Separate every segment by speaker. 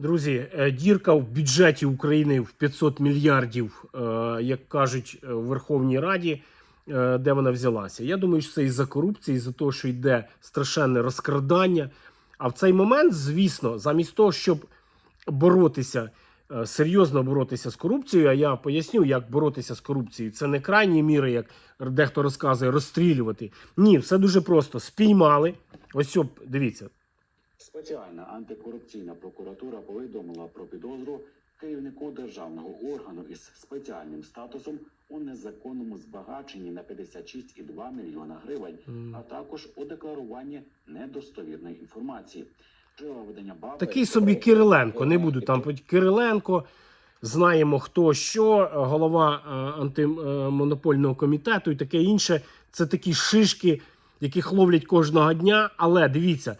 Speaker 1: Друзі, е, дірка в бюджеті України в 500 мільярдів, е, як кажуть е, в Верховній Раді, е, де вона взялася. Я думаю, що це із-за корупції, із-за того, що йде страшенне розкрадання. А в цей момент, звісно, замість того, щоб боротися, е, серйозно боротися з корупцією, а я поясню, як боротися з корупцією. Це не крайні міри, як дехто розказує, розстрілювати. Ні, все дуже просто. Спіймали. Ось, дивіться,
Speaker 2: Спеціальна антикорупційна прокуратура повідомила про підозру керівнику державного органу із спеціальним статусом у незаконному збагаченні на 56,2 мільйона гривень, а також у декларуванні недостовірної інформації.
Speaker 1: Такий собі Кириленко, не буду там Кириленко. Знаємо хто що, голова е, антимонопольного комітету і таке інше. Це такі шишки, яких ловлять кожного дня. Але дивіться,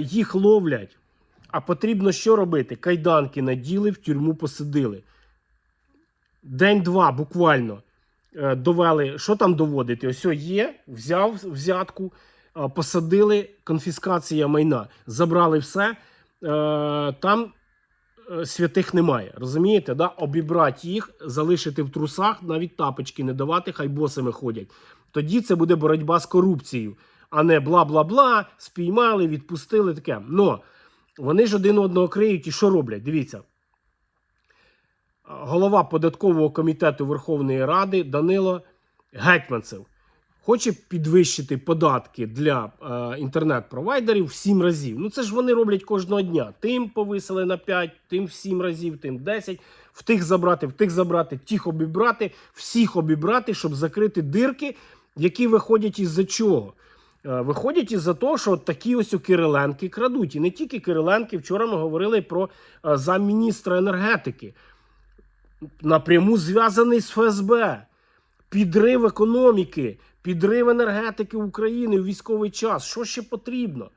Speaker 1: їх ловлять. А потрібно що робити? Кайданки наділи, в тюрму посадили. День-два буквально е, довели. Що там доводити? Ось є, взяв взятку, е, посадили, конфіскація майна, забрали все. Е, Там е, святих немає. Розумієте? Да? Обібрати їх, залишити в трусах, навіть тапочки не давати, хай босими ходять. Тоді це буде боротьба з корупцією, а не бла-бла-бла, спіймали, відпустили таке. Но вони ж один одного криють і що роблять? Дивіться. Голова податкового комітету Верховної Ради Данило Гетьманцев хоче підвищити податки для е, інтернет-провайдерів в 7 разів. Ну це ж вони роблять кожного дня. Тим повисили на 5, тим в 7 разів, тим 10. В тих забрати, в тих забрати, тих обібрати, всіх обібрати, щоб закрити дирки, які виходять із-за чого. Е, Виходять із-за того, що такі ось у Кириленки крадуть. І не тільки Кириленки. Вчора ми говорили про е, замміністра енергетики. Напряму зв'язаний з ФСБ. Підрив економіки, підрив енергетики України у військовий час. Що ще потрібно?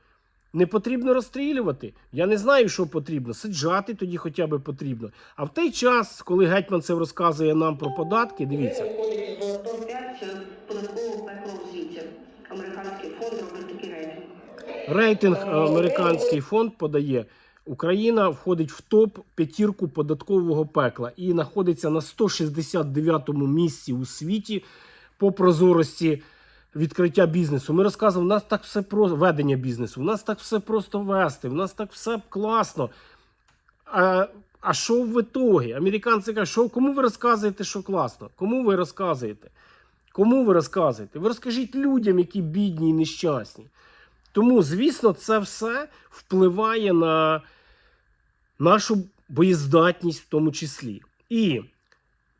Speaker 1: Не потрібно розстрілювати. Я не знаю, що потрібно. Сиджати тоді хоча б потрібно. А в той час, коли Гетьманцев розказує нам про податки, дивіться.
Speaker 3: Входить в топ-5 податкового пекло у світі. Американський фонд робить такий рейтинг.
Speaker 1: Рейтинг американський фонд подає. Україна входить в топ п'ятірку податкового пекла і знаходиться на 169-му місці у світі по прозорості відкриття бізнесу. Ми розказували, у нас так все просто ведення бізнесу. У нас так все просто вести, у нас так все класно. А, а що в ітогі? Американці кажуть, що кому ви розказуєте, що класно? Кому ви розказуєте? Кому ви розказуєте? Ви розкажіть людям, які бідні і нещасні. Тому, звісно, це все впливає на нашу боєздатність в тому числі. І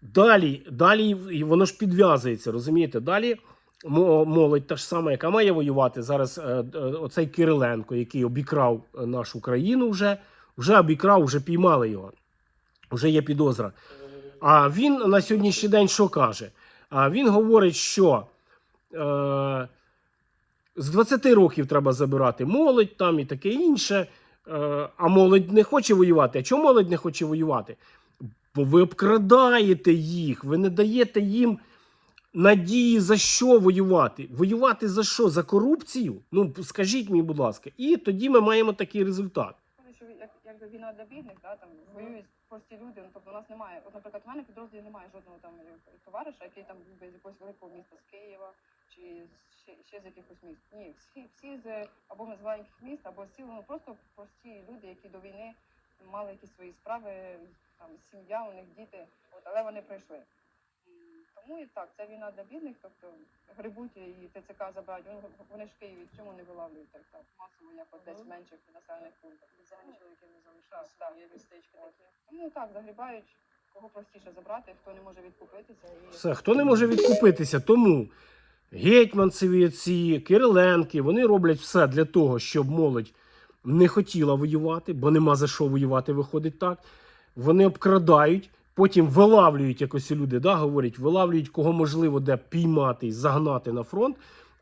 Speaker 1: далі, далі воно ж підв'язується, розумієте? Далі молодь та ж сама, яка має воювати зараз. е, е, Оцей Кириленко, який обікрав е, нашу країну, вже, вже обікрав, вже піймали його. Вже є підозра. А він на сьогоднішній день що каже? Він говорить, що е, з 20 років треба забирати молодь там і таке інше. Е, а молодь не хоче воювати. А чому молодь не хоче воювати? Бо ви обкрадаєте їх, ви не даєте їм надії за що воювати. Воювати за що? За корупцію? Ну скажіть мені, будь ласка, і тоді ми маємо такий результат.
Speaker 4: Якби війна для бідних, да, там воюють прості люди. Ну тобто у нас немає. От, наприклад, у мене підрозділі немає жодного там е, товариша, який там був з якогось великого міста з Києва чи ще, ще з якихось міст. Ні, всі, всі з або або з маленьких міст, або з ну просто прості люди, які до війни мали якісь свої справи, там сім'я, у них діти, от, але вони пройшли. Тому і так, це війна для бідних, тобто грибуть і ТЦК забирають. Вони, ж в Києві чому не вилавлюють так, так масово, як от десь в менших населених пунктах.
Speaker 5: Взагалі чоловіки не залишаються,
Speaker 4: Так, так.
Speaker 5: є містечки такі.
Speaker 4: Тому так, загрібають, кого простіше забрати, хто не може відкупитися. І...
Speaker 1: Все, хто не може відкупитися, тому гетьманцеві, ці Кириленки, вони роблять все для того, щоб молодь не хотіла воювати, бо нема за що воювати, виходить так. Вони обкрадають, потім вилавлюють якось люди, да, говорять, вилавлюють кого можливо де піймати загнати на фронт.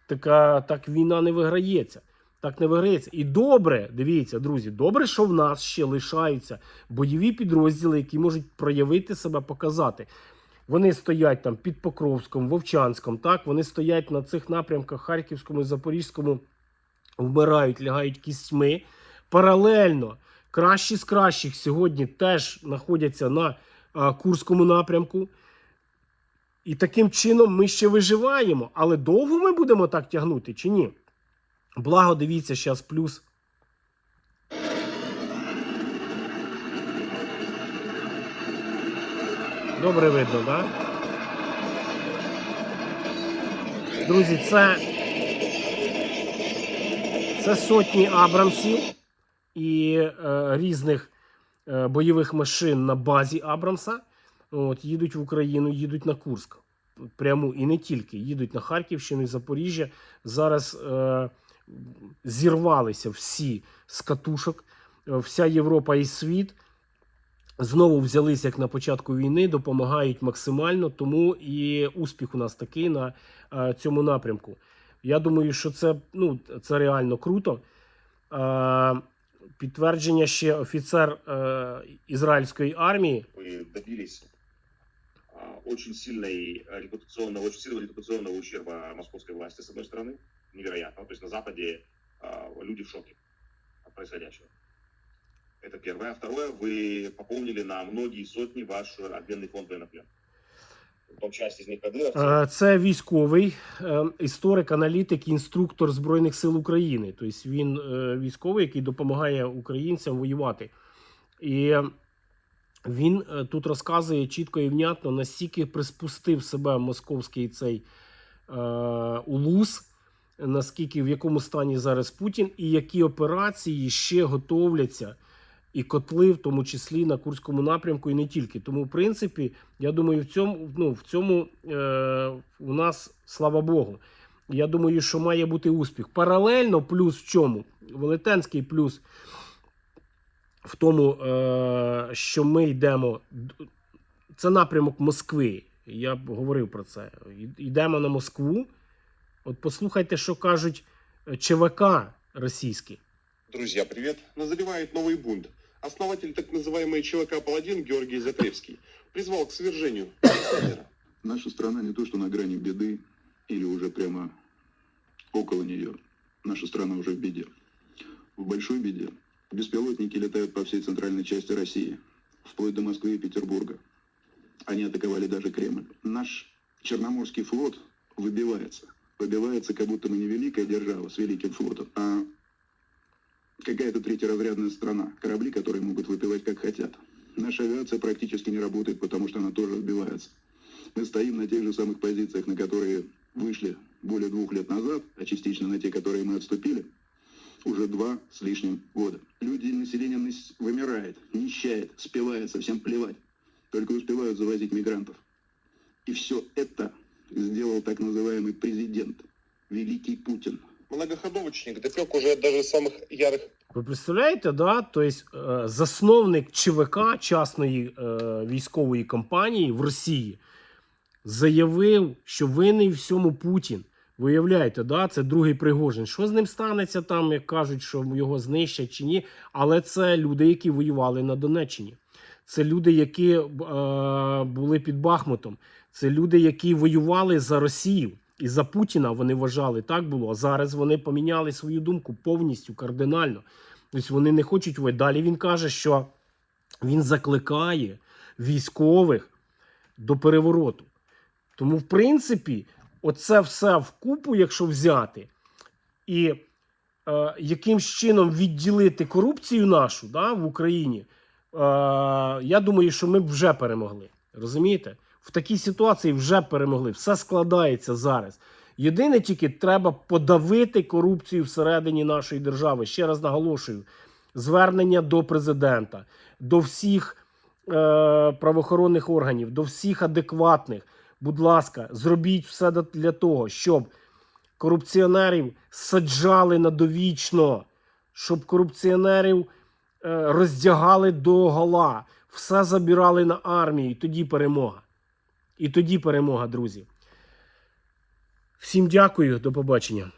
Speaker 1: Така так війна не виграється. Так не виграється. І добре, дивіться, друзі, добре, що в нас ще лишаються бойові підрозділи, які можуть проявити себе, показати. Вони стоять там під Покровськом, Вовчанськом, так, вони стоять на цих напрямках Харківському і Запорізькому, вмирають, лягають кістьми. Паралельно Кращі з кращих сьогодні теж знаходяться на Курському напрямку. І таким чином ми ще виживаємо. Але довго ми будемо так тягнути чи ні? Благо, дивіться, зараз плюс. Добре видно, так? Друзі, це, це сотні Абрамсів і е, різних бойових машин на базі Абрамса. От, їдуть в Україну, їдуть на Курск. Пряму і не тільки. Їдуть на Харківщину і Запоріжжя. Зараз е, зірвалися всі з катушок, е, вся Європа і світ. Знову взялися як на початку війни, допомагають максимально, тому і успіх у нас такий на е, цьому напрямку. Я думаю, що це, ну, це реально круто. Е, підтвердження ще офіцер е, ізраїльської армії.
Speaker 6: вы добились а, очень сильной а, репутационного, очень сильного репутационного ущерба московской власти, с одной стороны, невероятно. То есть на Западе а, люди в шоке от происходящего. Это первое. А второе, вы пополнили на многие сотни ваш обменный фонд военнопленных. Потом часть из них кадыровцы.
Speaker 1: Е, Це військовий е, історик, аналітик, інструктор Збройних сил України. Тобто він е, військовий, який допомагає українцям воювати. І він тут розказує чітко і внятно, настільки приспустив себе московський цей улус, наскільки в якому стані зараз Путін, і які операції ще готовляться. І котли, в тому числі на Курському напрямку, і не тільки. Тому, в принципі, я думаю, в цьому, ну, в цьому е, у нас, слава Богу, я думаю, що має бути успіх. Паралельно, плюс в чому? Велетенський плюс в тому, е, що ми йдемо. Це напрямок Москви. Я б говорив про це. Йдемо на Москву. От послухайте, що кажуть е, ЧВК російські.
Speaker 7: Друзья, привет. Назревает новый бунт. Основатель так называемой ЧВК «Паладин» Георгий Закревский призвал к свержению Александра.
Speaker 8: Наша страна не то, что на грани беды или уже прямо около нее. Наша страна уже в беде. В большой беде. Беспилотники летают по всей центральной части России, вплоть до Москвы и Петербурга. Они атаковали даже Кремль. Наш Черноморский флот выбивается. Выбивается, как будто мы не великая держава с великим флотом, а какая-то третьеразрядная страна. Корабли, которые могут выпивать как хотят. Наша авиация практически не работает, потому что она тоже сбивается. Мы стоим на тех же самых позициях, на которые вышли более двух лет назад, а частично на те, которые мы отступили, уже два с лишним года. Люди население нас- вымирает, нищает, спивается, всем плевать. Только успевают завозить мигрантов. И все это сделал так называемый президент, Великий Путин.
Speaker 7: Многоходовочник допек уже даже самых ярых
Speaker 1: Ви представляєте, да? Тобто, засновник ЧВК частної е, військової компанії в Росії заявив, що винний в всьому Путін. Виявляєте, да? це другий Пригожин. Що з ним станеться там, як кажуть, що його знищать чи ні? Але це люди, які воювали на Донеччині. Це люди, які е, були під Бахмутом. Це люди, які воювали за Росію. І за Путіна вони вважали, так було. А зараз вони поміняли свою думку повністю кардинально. Тобто вони не хочуть воювати. Далі він каже, що він закликає військових до перевороту. Тому, в принципі, оце все вкупу, якщо взяти, і е, якимсь чином відділити корупцію нашу да, в Україні, е, я думаю, що ми б вже перемогли. Розумієте? В такій ситуації вже перемогли. Все складається зараз. Єдине тільки треба подавити корупцію всередині нашої держави. Ще раз наголошую: звернення до президента, до всіх е, правоохоронних органів, до всіх адекватних. Будь ласка, зробіть все для того, щоб корупціонерів саджали на довічно, щоб корупціонерів е, роздягали до гола, все забирали на армію, і тоді перемога. І тоді перемога, друзі. Всім дякую, до побачення.